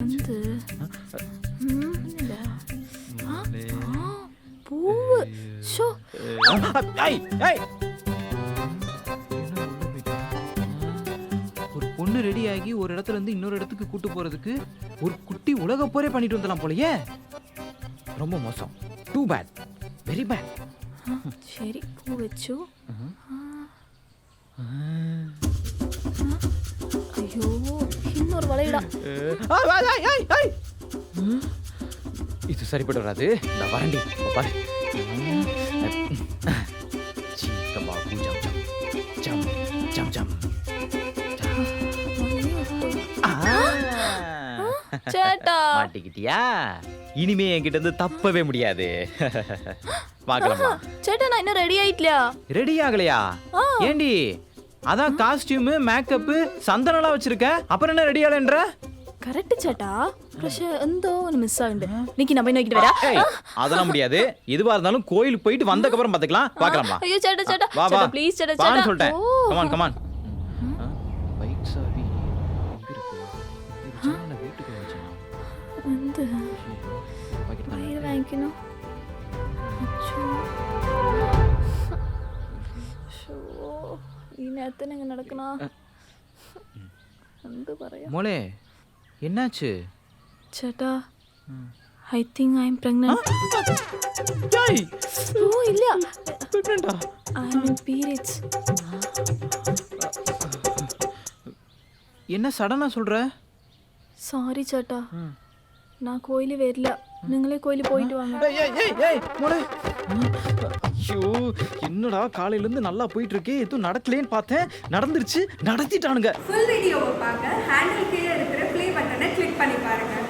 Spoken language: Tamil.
வந்து. பூவு ஷோ ஒரு பொண்ணு ரெடி ஆகி ஒரு இடத்துல இருந்து இன்னொரு இடத்துக்கு கூட்டு போறதுக்கு ஒரு குட்டி உலக போரே பண்ணிட்டு வந்துடலாம் போலயே ரொம்ப மோசம் டூ பேட் வெரி பேட் சரி பூ வச்சு. வளையடா. இது சரிப்பட்டு வராது. இந்த வரண்டி பாரு. சீக்கமா பூஜம் ஜம் ஜம் ஜம் ஜம் சேட்டா. மாட்டிக்கிட்டியா? இனிமே என்கிட்ட இருந்து தப்பவே முடியாது. பார்க்கலாமா? சேட்டா நான் இன்னும் ரெடி ஆயிட்டலையா ரெடி ஆகலையா. ஏண்டி? அதான் காஸ்டியூம் மேக்கப் சந்தனம்லாம் வச்சிருக்க அப்புறம் என்ன ரெடி ஆகலன்ற கரெக்ட் சேட்டா പക്ഷേ എന്തോ ഒന്ന് மிஸ் ஆகுது நிக்கி நான் போய் நோக்கிட்டு வரேன் ஏய் அதெல்லாம் முடியாது எதுவா இருந்தாலும் கோயிலுக்கு போயிட்டு வந்ததுக்கு அப்புறம் பாத்துக்கலாம் பார்க்கலாமா ஐயோ சேட்டா சேட்டா வா வா சேட்டா ப்ளீஸ் சேட்டா வான்னு சேட்டா சொல்லிட்டேன் ஓ. கமான் கமான் பைக் சாவி எங்க இருக்கு இது ஜன்னல வீட்டுக்கு வச்சேன் வந்து பாக்கெட் தானே വയറ് വാങ്ങിക്കണോ അച്ചോ. ശോ, ഈ നേരത്തിന് എങ്ങനെ നടക്കണ എന്ത് പറയാ மோளே என்னாச்சு ചേട്ടാ I think I am pregnant ஏய் ഓ ഇല്ല பிரெக்னண்டா ഐ എം ഇൻ പീരിയഡ്സ് என்ன சடனா சொல்ற സോറി ചേട്ടാ நான் கோயிலு വരില്ല നിങ്ങളെ கோயிலு போயிட்டு வாங்க ஏய் ஏய் ஏய் ஏய் மோளே ஐயோ என்னடா காலையில இருந்து நல்லா போயிட்டு இருக்கே எதுவும் நடக்கலேன்னு பார்த்தேன். நடந்துருச்சு நடத்திட்டானுங்க. ஃபுல் வீடியோவை பார்க்க ஹேண்டில் கீழே இருக்கிற ப்ளே பட்டனை கிளிக் பண்ணி பாருங்க.